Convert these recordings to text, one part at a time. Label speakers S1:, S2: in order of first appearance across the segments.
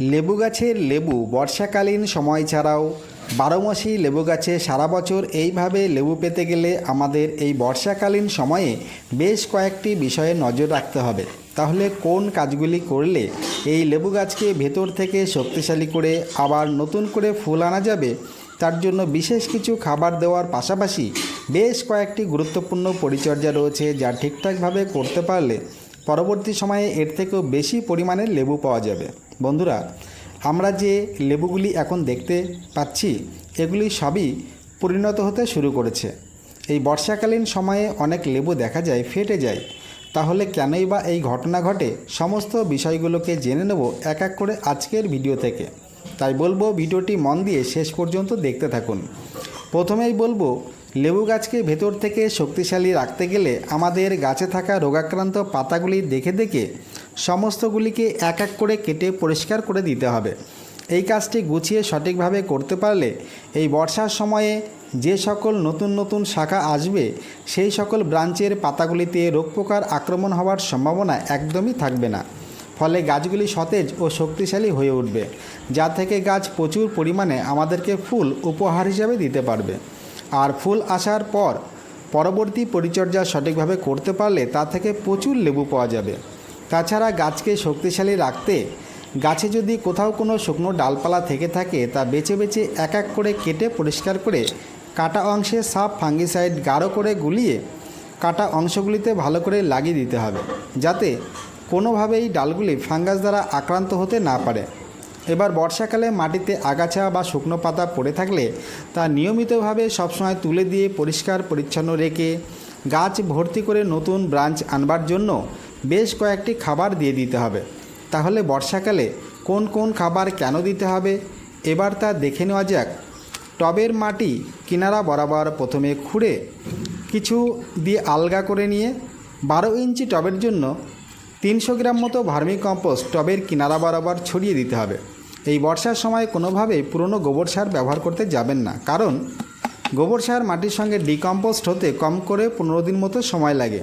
S1: লেবু গাছের লেবু বর্ষাকালীন সময় ছাড়াও বারোমাসি লেবু গাছে সারা বছর এইভাবে লেবু পেতে গেলে আমাদের এই বর্ষাকালীন সময়ে বেশ কয়েকটি বিষয়ে নজর রাখতে হবে। তাহলে কোন কাজগুলি করলে এই লেবু গাছকে ভেতর থেকে শক্তিশালী করে আবার নতুন করে ফুল আনা যাবে, তার জন্য বিশেষ কিছু খাবার দেওয়ার পাশাপাশি বেশ কয়েকটি গুরুত্বপূর্ণ পরিচর্যা রয়েছে যা ঠিকঠাকভাবে করতে পারলে পরবর্তী সময়ে এর থেকেও বেশি পরিমাণে লেবু পাওয়া যাবে। বন্ধুরা, আমরা যে লেবুগুলি এখন দেখতে পাচ্ছি, এগুলি সবই পরিণত হতে শুরু করেছে। এই বর্ষাকালীন সময়ে অনেক লেবু দেখা যায়, ফেটে যায়। তাহলে কেনই বা এই ঘটনা ঘটে? সমস্ত বিষয়গুলোকে জেনে নেব এক এক করে আজকের ভিডিও থেকে। তাই বলব, ভিডিওটি মন দিয়ে শেষ পর্যন্ত দেখতে থাকুন। প্রথমেই বলব, লেবু গাছকে ভেতর থেকে শক্তিশালী রাখতে গেলে আমাদের গাছে থাকা রোগাক্রান্ত পাতাগুলি দেখে দেখে সমস্তগুলিকে এক এক করে কেটে পরিষ্কার করে দিতে হবে। এই কাজটি গুছিয়ে সঠিকভাবে করতে পারলে এই বর্ষার সময়ে যে সকল নতুন নতুন শাখা আসবে, সেই সকল ব্রাঞ্চের পাতাগুলিতে রোগ পোকার আক্রমণ হওয়ার সম্ভাবনা একদমই থাকবে না। ফলে গাছগুলি সতেজ ও শক্তিশালী হয়ে উঠবে, যা থেকে গাছ প্রচুর পরিমাণে আমাদেরকে ফুল উপহার হিসাবে দিতে পারবে। আর ফুল আসার পর পরবর্তী পরিচর্যা সঠিকভাবে করতে পারলে তা থেকে প্রচুর লেবু পাওয়া যাবে। তাছাড়া গাছকে শক্তিশালী রাখতে গাছে যদি কোথাও কোনো শুকনো ডালপালা থেকে থাকে, তা বেছে বেছে এক এক করে কেটে পরিষ্কার করে কাটা অংশে সাপ ফাঙ্গিসাইড গাঢ় করে গুলিয়ে কাটা অংশগুলিতে ভালো করে লাগিয়ে দিতে হবে, যাতে কোনোভাবেই ডালগুলি ফাঙ্গাস দ্বারা আক্রান্ত হতে না পারে। এবার বর্ষাকালে মাটিতে আগাছা বা শুকনো পাতা পড়ে থাকলে তা নিয়মিতভাবে সবসময় তুলে দিয়ে পরিষ্কার পরিচ্ছন্ন রেখে গাছ ভর্তি করে নতুন ব্রাঞ্চ আনবার জন্য বেশ কয়েকটি খাবার দিয়ে দিতে হবে। তাহলে বর্ষাকালে কোন কোন খাবার কেন দিতে হবে? এবার তা দেখে নেওয়া যাক। টবের মাটি কিনারা বরাবর প্রথমে খুঁড়ে, কিছু দিয়ে আলগা করে নিয়ে বারো ইঞ্চি টবের জন্য তিনশো গ্রাম মতো ভার্মি কম্পোস্ট টবের কিনারা বরাবর ছড়িয়ে দিতে হবে। এই বর্ষার সময় কোনোভাবেই পুরনো গোবর সার ব্যবহার করতে যাবেন না, কারণ গোবর সার মাটির সঙ্গে ডিকম্পোস্ট হতে কম করে পনেরো দিন মতো সময় লাগে।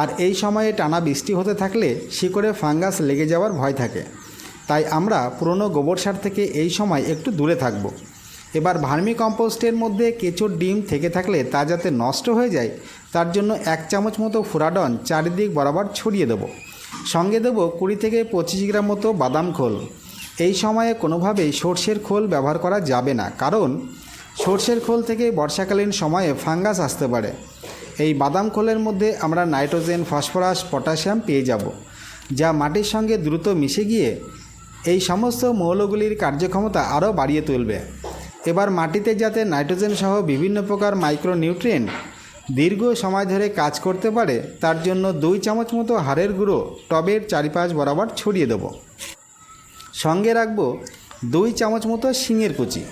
S1: আর এই সময়ে টানা বৃষ্টি হতে থাকলে শিকড়ে ফাঙ্গাস লেগে যাওয়ার ভয় থাকে। তাই আমরা পুরনো গোবর সার থেকে এই সময় একটু দূরে থাকব। এবার ভার্মি কম্পোস্টের মধ্যে কেঁচোর ডিম থেকে থাকলে তা যাতে নষ্ট হয়ে যায়, তার জন্য এক চামচ মতো ফুরাডন চারিদিক বরাবর ছড়িয়ে দেবো। সঙ্গে দেবো কুড়ি থেকে পঁচিশ গ্রাম মতো বাদাম খোল। এই সময়ে কোনোভাবেই সর্ষের খোল ব্যবহার করা যাবে না, কারণ সর্ষের খোল থেকে বর্ষাকালীন সময়ে ফাঙ্গাস আসতে পারে। এই বাদাম খোলের মধ্যে আমরা নাইট্রোজেন, ফসফরাস, পটাশিয়াম পেয়ে যাব, যা মাটির সঙ্গে দ্রুত মিশে গিয়ে এই সমস্ত মৌলগুলির কার্যক্ষমতা আরও বাড়িয়ে তুলবে। এবার মাটিতে যাতে নাইট্রোজেন সহ বিভিন্ন প্রকার মাইক্রোনিউট্রিয়েন্ট দীর্ঘ সময় ধরে কাজ করতে পারে, তার জন্য দুই চামচ মতো হাড়ের গুঁড়ো টবের চারিপাশ বরাবর ছড়িয়ে দেবো। সঙ্গে রাখব দুই চামচ মতো শিঙের কুচি,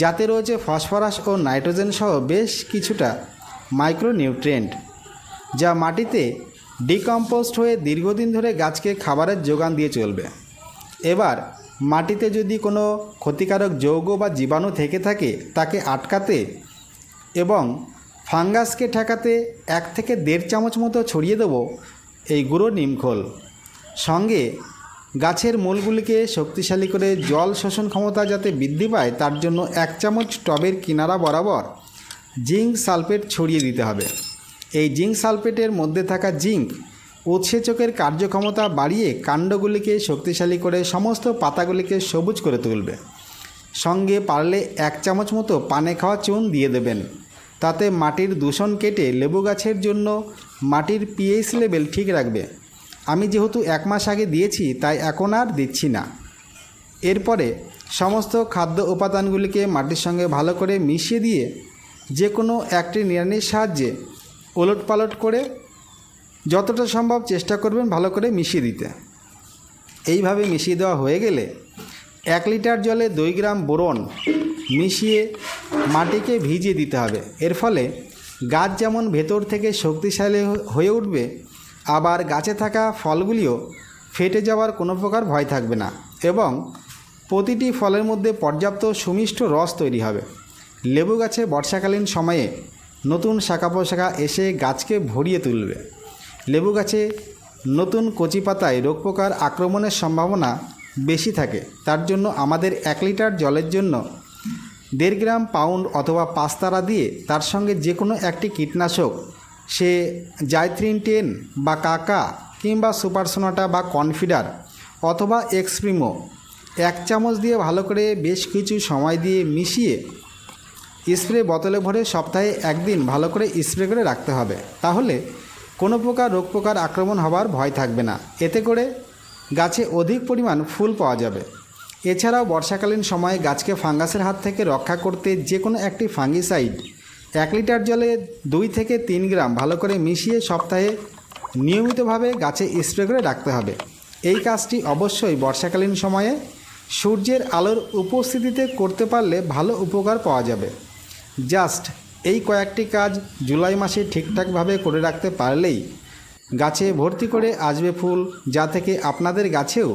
S1: যাতে রয়েছে ফসফরাস ও নাইট্রোজেন সহ বেশ কিছুটা মাইক্রোনিউট্রিয়েন্ট, যা মাটিতে ডিকম্পোস্ট হয়ে দীর্ঘদিন ধরে গাছকে খাবারের যোগান দিয়ে চলবে। এবার, মাটিতে যদি কোনো ক্ষতিকারক যৌগ বা জীবাণু থেকে থাকে, তাকে আটকাতে এবং ফাঙ্গাসকে ঠেকাতে এক থেকে দেড় চামচ মতো ছড়িয়ে দেবো এই গুঁড়ো নিমখোল সঙ্গে গাছের মূলগুলিকে শক্তিশালী করে জল শোষণ ক্ষমতা যাতে বৃদ্ধি পায়, তার জন্য এক চামচ টবের কিনারা বরাবর জিঙ্ক সালফেট ছড়িয়ে দিতে হবে। এই জিঙ্ক সালফেটের মধ্যে থাকা জিঙ্ক উৎসেচকের কার্যক্ষমতা বাড়িয়ে কাণ্ডগুলিকে শক্তিশালী করে সমস্ত পাতাগুলিকে সবুজ করে তুলবে। সঙ্গে পারলে এক চামচ মতো পানে খাওয়া চুন দিয়ে দেবেন। তাতে মাটির দূষণ কেটে লেবু গাছের জন্য মাটির পিএইচ লেভেল ঠিক রাখবে। আমি যেহেতু এক মাস আগে দিয়েছি, তাই এখন আর দিচ্ছি না। এরপরে সমস্ত খাদ্য উপাদানগুলিকে মাটির সঙ্গে ভালো করে মিশিয়ে দিয়ে যে কোনো একটি নিড়ানির সাহায্যে ওলট পালট করে যতটা সম্ভব চেষ্টা করবেন ভালো করে মিশিয়ে দিতে। এইভাবে মিশিয়ে দেওয়া হয়ে গেলে এক লিটার জলে দুই গ্রাম বোরন মিশিয়ে মাটিকে ভিজিয়ে দিতে হবে। এর ফলে গাছ যেমন ভেতর থেকে শক্তিশালী হয়ে উঠবে, আবার গাছে থাকা ফলগুলিও ফেটে যাওয়ার কোনো প্রকার ভয় থাকবে না এবং প্রতিটি ফলের মধ্যে পর্যাপ্ত সুমিষ্ট রস তৈরি হবে। লেবু গাছে বর্ষাকালীন সময়ে নতুন শাখা পোশাখা এসে গাছকে ভরিয়ে তুলবে। লেবু গাছে নতুন কচি পাতায় রোগ পোকার আক্রমণের সম্ভাবনা বেশি থাকে। তার জন্য আমাদের এক লিটার জলের জন্য দেড় গ্রাম পাউন্ড অথবা পাস্তারা দিয়ে তার সঙ্গে যে কোনো একটি কীটনাশক, সে জাইথ্রিন টেন বা কাকা কিংবা সুপারসোনাটা বা কনফিডার অথবা এক্সপ্রিমো এক চামচ দিয়ে ভালো করে বেশ কিছু সময় দিয়ে মিশিয়ে স্প্রে বোতলে ভরে সপ্তাহে একদিন ভালো করে স্প্রে করে রাখতে হবে। তাহলে কোনো প্রকার রোগ পোকার আক্রমণ হওয়ার ভয় থাকবে না। এতে করে গাছে অধিক পরিমাণ ফুল পাওয়া যাবে। এছাড়াও বর্ষাকালীন সময়ে গাছকে ফাঙ্গাসের হাত থেকে রক্ষা করতে যে কোনো একটি ফাঙ্গিসাইড এক লিটার জলে দুই থেকে তিন গ্রাম ভালো করে মিশিয়ে সপ্তাহে নিয়মিতভাবে গাছে স্প্রে করে রাখতে হবে। এই কাজটি অবশ্যই বর্ষাকালীন সময়ে সূর্যের আলোর উপস্থিতিতে করতে পারলে ভালো উপকার পাওয়া যাবে। জাস্ট এই কয়েকটি কাজ জুলাই মাসে ঠিকঠাকভাবে করে রাখতে পারলেই গাছে ভর্তি করে আসবে ফুল, যা থেকে আপনাদের গাছেও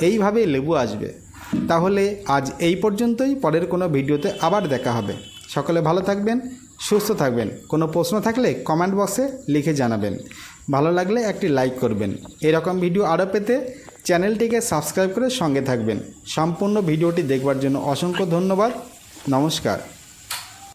S1: এইভাবে লেবু আসবে। তাহলে আজ এই পর্যন্তই, পরের কোনো ভিডিওতে আবার দেখা হবে। সকলে ভালো থাকবেন, সুস্থ থাকবেন। কোনো প্রশ্ন থাকলে কমেন্ট বক্সে লিখে জানাবেন। ভালো লাগলে একটি লাইক করবেন। এরকম ভিডিও আরও পেতে চ্যানেলটিকে সাবস্ক্রাইব করে সঙ্গে থাকবেন। সম্পূর্ণ ভিডিওটি দেখবার জন্য অসংখ্য ধন্যবাদ। নমস্কার।